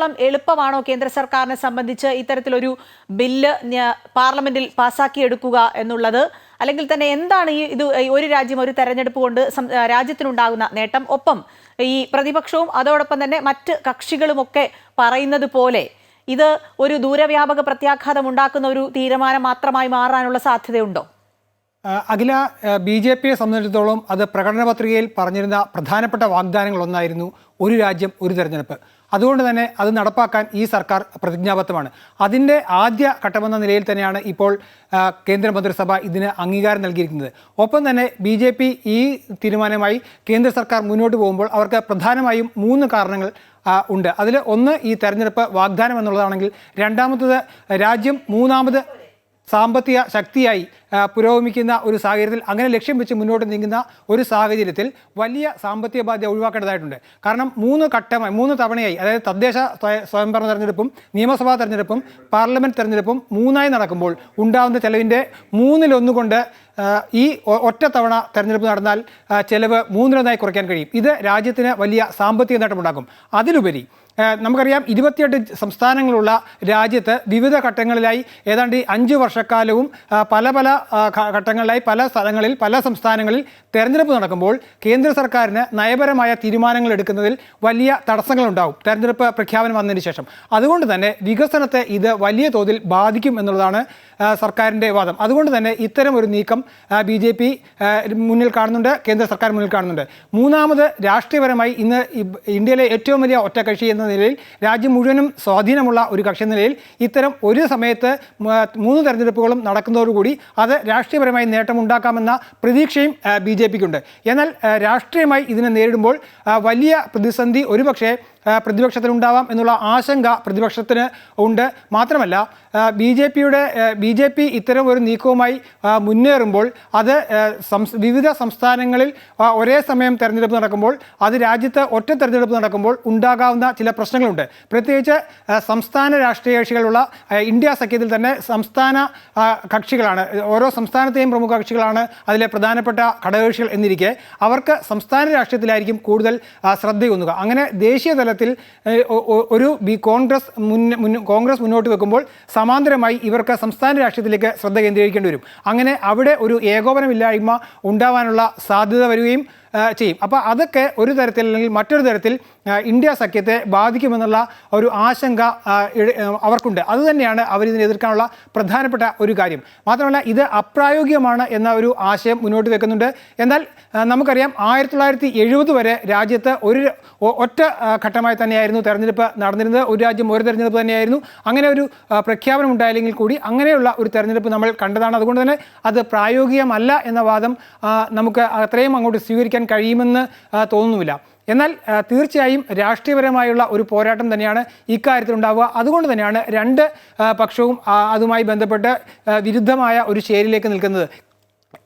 അത്രത്തോളം എളുപ്പമാണോ കേന്ദ്ര സർക്കാരിനെ സംബന്ധിച്ച് ഇത്തരത്തിലൊരു ബില്ല് പാർലമെന്റിൽ പാസാക്കിയെടുക്കുക എന്നുള്ളത്? അല്ലെങ്കിൽ തന്നെ എന്താണ് ഈ ഇത് ഒരു രാജ്യം ഒരു തെരഞ്ഞെടുപ്പ് കൊണ്ട് രാജ്യത്തിനുണ്ടാകുന്ന നേട്ടം? ഒപ്പം ഈ പ്രതിപക്ഷവും അതോടൊപ്പം തന്നെ മറ്റ് കക്ഷികളുമൊക്കെ പറയുന്നത് പോലെ ഇത് ഒരു ദൂരവ്യാപക പ്രത്യാഘാതം ഉണ്ടാക്കുന്ന ഒരു തീരുമാനം മാത്രമായി മാറാനുള്ള സാധ്യതയുണ്ടോ? അഖില ബി ജെ പിയെ സംബന്ധിച്ചിടത്തോളം അത് പ്രകടന പത്രികയിൽ പറഞ്ഞിരുന്ന പ്രധാനപ്പെട്ട വാഗ്ദാനങ്ങളൊന്നായിരുന്നു ഒരു രാജ്യം ഒരു തെരഞ്ഞെടുപ്പ്. അതുകൊണ്ട് തന്നെ അത് നടപ്പാക്കാൻ ഈ സർക്കാർ പ്രതിജ്ഞാബദ്ധമാണ്. അതിന്റെ ആദ്യ ഘട്ടമെന്ന നിലയിൽ തന്നെയാണ് ഇപ്പോൾ കേന്ദ്രമന്ത്രിസഭ ഇതിന് അംഗീകാരം നൽകിയിരിക്കുന്നത്. ഒപ്പം തന്നെ ബി ജെ പി ഈ തീരുമാനമായി കേന്ദ്ര സർക്കാർ മുന്നോട്ട് പോകുമ്പോൾ അവർക്ക് പ്രധാനമായും മൂന്ന് കാരണങ്ങൾ ഉണ്ട്. അതിൽ ഒന്ന് ഈ തെരഞ്ഞെടുപ്പ് വാഗ്ദാനം എന്നുള്ളതാണെങ്കിൽ രണ്ടാമത്തത് രാജ്യം മൂന്നാമത് സാമ്പത്തിക ശക്തിയായി പുരോഗമിക്കുന്ന ഒരു സാഹചര്യത്തിൽ അങ്ങനെ ലക്ഷ്യം വെച്ച് മുന്നോട്ട് നീങ്ങുന്ന ഒരു സാഹചര്യത്തിൽ വലിയ സാമ്പത്തിക ബാധ്യത ഒഴിവാക്കേണ്ടതായിട്ടുണ്ട്. കാരണം മൂന്ന് ഘട്ടമായി മൂന്ന് തവണയായി അതായത് തദ്ദേശ സ്വയ- സ്വയംഭരണ തെരഞ്ഞെടുപ്പും നിയമസഭാ തെരഞ്ഞെടുപ്പും പാർലമെന്റ് തെരഞ്ഞെടുപ്പും മൂന്നായി നടക്കുമ്പോൾ ഉണ്ടാകുന്ന ചെലവിന്റെ മൂന്നിലൊന്നുകൊണ്ട് ഈ ഒറ്റ തവണ തെരഞ്ഞെടുപ്പ് നടന്നാൽ ചിലവ് മൂന്നിലൊന്നായി കുറയ്ക്കാൻ കഴിയും. ഇത് രാജ്യത്തിന് വലിയ സാമ്പത്തിക നേട്ടമുണ്ടാക്കും അതിലുപരി നമുക്കറിയാം ഇരുപത്തിയെട്ട് സംസ്ഥാനങ്ങളുള്ള രാജ്യത്ത് വിവിധ ഘട്ടങ്ങളിലായി ഏതാണ്ട് ഈ അഞ്ച് വർഷക്കാലവും പല പല ഘട്ടങ്ങളിലായി പല സ്ഥലങ്ങളിൽ പല സംസ്ഥാനങ്ങളിൽ തെരഞ്ഞെടുപ്പ് നടക്കുമ്പോൾ കേന്ദ്ര സർക്കാരിന് നയപരമായ തീരുമാനങ്ങൾ എടുക്കുന്നതിൽ വലിയ തടസ്സങ്ങളുണ്ടാവും. തെരഞ്ഞെടുപ്പ് പ്രഖ്യാപനം വന്നതിന് ശേഷം. അതുകൊണ്ട് തന്നെ വികസനത്തെ ഇത് വലിയ തോതിൽ ബാധിക്കും എന്നുള്ളതാണ് സർക്കാരിന്റെ വാദം. അതുകൊണ്ട് തന്നെ ഇത്തരം ഒരു നീക്കം ബി ജെ പി മുന്നിൽ കാണുന്നുണ്ട് കേന്ദ്ര സർക്കാർ മുന്നിൽ കാണുന്നുണ്ട്. മൂന്നാമത് രാഷ്ട്രീയപരമായി ഇന്ന് ഇന്ത്യയിലെ ഏറ്റവും വലിയ ഒറ്റക്കക്ഷി എന്ന നിലയിൽ രാജ്യം മുഴുവനും സ്വാധീനമുള്ള ഒരു കക്ഷി നിലയിൽ ഇത്തരം ഒരു സമയത്ത് മൂന്ന് തെരഞ്ഞെടുപ്പുകളും നടക്കുന്നതോടുകൂടി അത് രാഷ്ട്രീയപരമായി നേട്ടമുണ്ടാക്കാമെന്ന പ്രതീക്ഷയും ബി ജെ പിക്കുണ്ട്. എന്നാൽ രാഷ്ട്രീയമായി ഇതിനെ നേരിടുമ്പോൾ വലിയ പ്രതിസന്ധി ഒരുപക്ഷെ പ്രതിപക്ഷത്തിനുണ്ടാവാം എന്നുള്ള ആശങ്ക പ്രതിപക്ഷത്തിന് ഉണ്ട്. മാത്രമല്ല ബി ജെ പിയുടെ ബി ജെ പി ഇത്തരം ഒരു നീക്കവുമായി മുന്നേറുമ്പോൾ അത് വിവിധ സംസ്ഥാനങ്ങളിൽ ഒരേ സമയം തെരഞ്ഞെടുപ്പ് നടക്കുമ്പോൾ അത് രാജ്യത്ത് ഒറ്റ തെരഞ്ഞെടുപ്പ് നടക്കുമ്പോൾ ഉണ്ടാകാവുന്ന ചില പ്രശ്നങ്ങളുണ്ട്. പ്രത്യേകിച്ച് സംസ്ഥാന രാഷ്ട്രീയ കക്ഷികളുള്ള ഇന്ത്യ സഖ്യത്തിൽ തന്നെ സംസ്ഥാന കക്ഷികളാണ് ഓരോ സംസ്ഥാനത്തെയും പ്രമുഖ കക്ഷികളാണ് അതിലെ പ്രധാനപ്പെട്ട ഘടകകക്ഷികൾ എന്നിരിക്കെ. അവർക്ക് സംസ്ഥാന രാഷ്ട്രീയത്തിലായിരിക്കും കൂടുതൽ ശ്രദ്ധയൂന്നുക. അങ്ങനെ ദേശീയ ഒ- ഒരു ബി കോൺഗ്രസ് മുൻ കോൺഗ്രസ് മുന്നോട്ട് വെക്കുമ്പോൾ സമാന്തരമായി ഇവർക്ക് സംസ്ഥാന രാഷ്ട്രീയത്തിലേക്ക് ശ്രദ്ധ കേന്ദ്രീകരിക്കേണ്ടി വരും. അങ്ങനെ അവിടെ ഒരു ഏകോപനമില്ലായ്മ ഉണ്ടാവാനുള്ള സാധ്യത വരികയും ചെയ്യും. അപ്പോൾ അതൊക്കെ ഒരു തരത്തിൽ അല്ലെങ്കിൽ മറ്റൊരു തരത്തിൽ ഇന്ത്യ സഖ്യത്തെ ബാധിക്കുമെന്നുള്ള ഒരു ആശങ്ക അവർക്കുണ്ട്. അതുതന്നെയാണ് അവരിതിനെ എതിർക്കാനുള്ള പ്രധാനപ്പെട്ട ഒരു കാര്യം. മാത്രമല്ല ഇത് അപ്രായോഗികമാണ് എന്ന ഒരു ആശയം മുന്നോട്ട് വെക്കുന്നുണ്ട്. എന്നാൽ നമുക്കറിയാം ആയിരത്തി തൊള്ളായിരത്തി എഴുപത് വരെ രാജ്യത്ത് ഒരു ഒറ്റ ഘട്ടമായി തന്നെയായിരുന്നു തെരഞ്ഞെടുപ്പ് നടന്നിരുന്നത്. ഒരു രാജ്യം ഒരു തെരഞ്ഞെടുപ്പ് തന്നെയായിരുന്നു. അങ്ങനെ ഒരു പ്രഖ്യാപനം ഉണ്ടായില്ലെങ്കിൽ കൂടി അങ്ങനെയുള്ള ഒരു തെരഞ്ഞെടുപ്പ് നമ്മൾ കണ്ടതാണ്. അതുകൊണ്ട് തന്നെ അത് പ്രായോഗികമല്ല എന്ന വാദം നമുക്ക് അത്രയും അങ്ങോട്ട് സ്വീകരിക്കാൻ കഴിയുമെന്ന് ആ, തോന്നുന്നില്ല. എന്നാൽ തീർച്ചയായും രാഷ്ട്രീയപരമായുള്ള ഒരു പോരാട്ടം തന്നെയാണ് ഇക്കാര്യത്തിൽ ഉണ്ടാവുക അതുകൊണ്ട് തന്നെയാണ് രണ്ട് പക്ഷവും അതുമായി ബന്ധപ്പെട്ട് വിരുദ്ധമായ ഒരു ചേരിലേക്ക് നിൽക്കുന്നത്.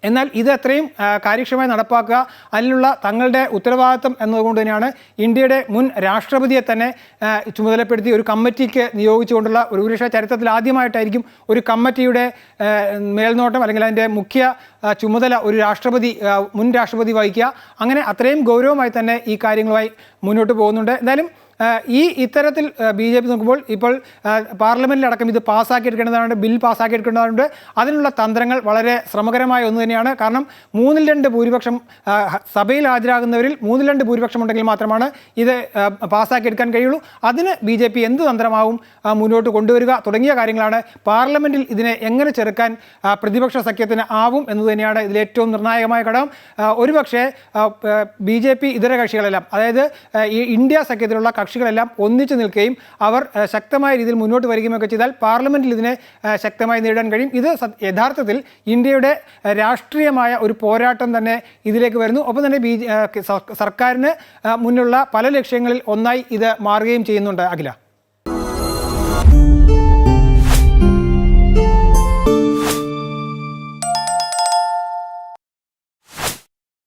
എന്നാൽ ഇത് അത്രയും കാര്യക്ഷമമായി നടപ്പാക്കുക അതിനുള്ള തങ്ങളുടെ ഉത്തരവാദിത്വം എന്നതുകൊണ്ട് തന്നെയാണ് ഇന്ത്യയുടെ മുൻ രാഷ്ട്രപതിയെ തന്നെ ചുമതലപ്പെടുത്തി ഒരു കമ്മിറ്റിക്ക് നിയോഗിച്ചുകൊണ്ടുള്ള ഒരു ഒരുപക്ഷെ ചരിത്രത്തിൽ ആദ്യമായിട്ടായിരിക്കും ഒരു കമ്മിറ്റിയുടെ മേൽനോട്ടം അല്ലെങ്കിൽ അതിന്റെ മുഖ്യ ചുമതല ഒരു രാഷ്ട്രപതി മുൻ രാഷ്ട്രപതി വഹിക്കുക. അങ്ങനെ അത്രയും ഗൗരവമായി തന്നെ ഈ കാര്യങ്ങളുമായി മുന്നോട്ട് പോകുന്നുണ്ട്. എന്തായാലും ഈ ഇത്തരത്തിൽ ബി ജെ പി നോക്കുമ്പോൾ ഇപ്പോൾ പാർലമെന്റിലടക്കം ഇത് പാസ്സാക്കിയെടുക്കേണ്ടതാണ് ബിൽ പാസ്സാക്കിയെടുക്കേണ്ടതുണ്ട് അതിനുള്ള തന്ത്രങ്ങൾ വളരെ ശ്രമകരമായ ഒന്ന് കാരണം മൂന്നിൽ രണ്ട് ഭൂരിപക്ഷം സഭയിൽ ഹാജരാകുന്നവരിൽ മൂന്നിൽ രണ്ട് ഭൂരിപക്ഷം ഉണ്ടെങ്കിൽ മാത്രമാണ് ഇത് പാസ്സാക്കി എടുക്കാൻ കഴിയുള്ളൂ. അതിന് ബി ജെ പി എന്ത് തന്ത്രമാവും മുന്നോട്ട് കൊണ്ടുവരിക തുടങ്ങിയ കാര്യങ്ങളാണ് പാർലമെന്റിൽ ഇതിനെ എങ്ങനെ ചെറുക്കാൻ പ്രതിപക്ഷ സഖ്യത്തിന് ആവും എന്ന് തന്നെയാണ് ഇതിൽ ഏറ്റവും നിർണായകമായ ഘടകം. ഒരുപക്ഷെ ബി ജെ പി ഇതര കക്ഷികളെല്ലാം അതായത് ഈ ഇന്ത്യ സഖ്യത്തിലുള്ള കക്ഷികളെല്ലാം ഒന്നിച്ചു നിൽക്കുകയും അവർ ശക്തമായ രീതിയിൽ മുന്നോട്ട് വരികയും ഒക്കെ ചെയ്താൽ പാർലമെന്റിൽ ഇതിനെ ശക്തമായി നേരിടാൻ കഴിയും. ഇത് യഥാർത്ഥത്തിൽ ഇന്ത്യയുടെ ആ, രാഷ്ട്രീയമായ ഒരു പോരാട്ടം തന്നെ ഇതിലേക്ക് വരുന്നു. ഒപ്പം തന്നെ ബി സർക്കാരിന് മുന്നിലുള്ള പല ലക്ഷ്യങ്ങളിൽ ഒന്നായി ഇത് മാറുകയും ചെയ്യുന്നുണ്ട് അഖില.